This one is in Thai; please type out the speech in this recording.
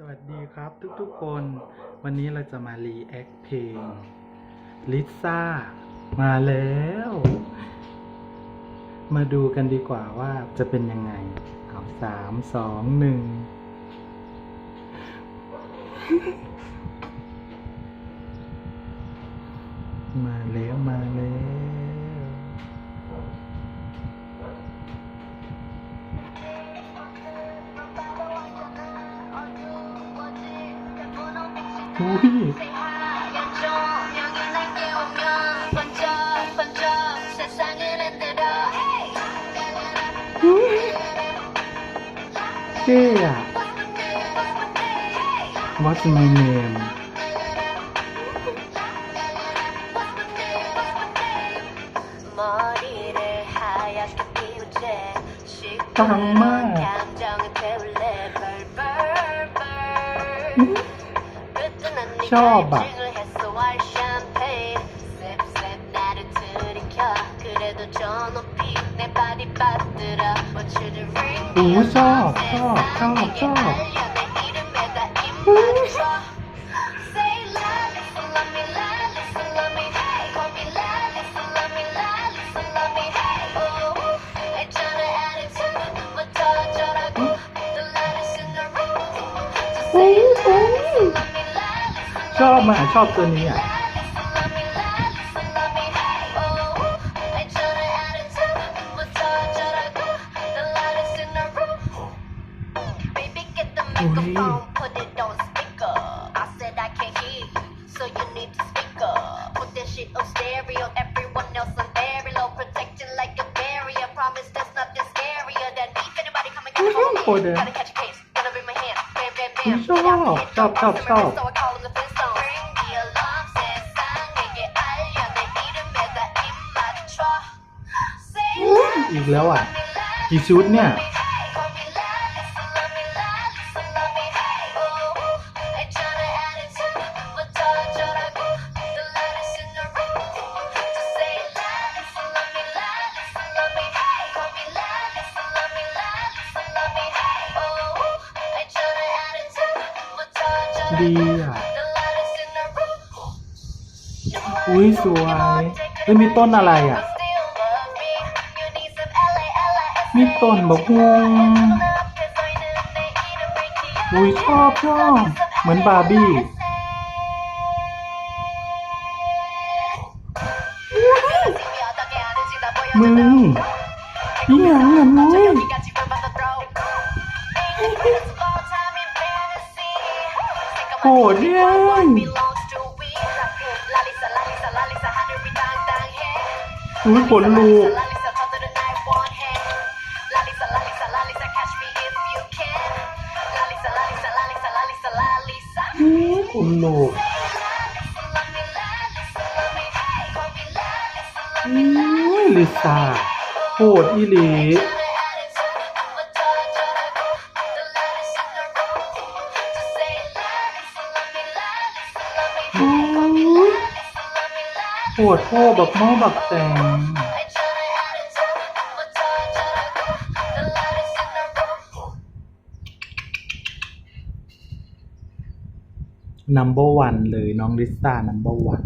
สวัสดีครับทุกๆคน วันนี้เราจะมารีแอคเพลงลิซ่ามาแล้ว มาดูกันดีกว่าว่าจะเป็นยังไงเอาสามสองหนึ่งมาแล้วมาแล้ว 뭐해? Yeah. What's my name? 머리를 하얗게 피우제 식구를 ชอบอะ โอ้ชอบชอบชอบชอบ ชอบมากชอบตัวนี้อ่ะ Baby, get the microphone, put it on speaker. I said I can't hear you, so you need อีกแล้วอะ กี่ชุดเนี่ยดีอะ อุ้ยสวยเฮ้ยมีต้นอะไรอะ มีต้นบอกฮวงอุ้ยชอบชอบเหมือนบาร์บี้มึงนี่หนังเหรอมึงโหดเนี่ยอุ้ยขนลูก ลูกอุ้ยลิซ่าโหดอีหลีอุ้ยโหดพ่อแบบหม้อแบบแตง นัมเบอร์วันเลย น้องลิซ่านัมเบอร์วัน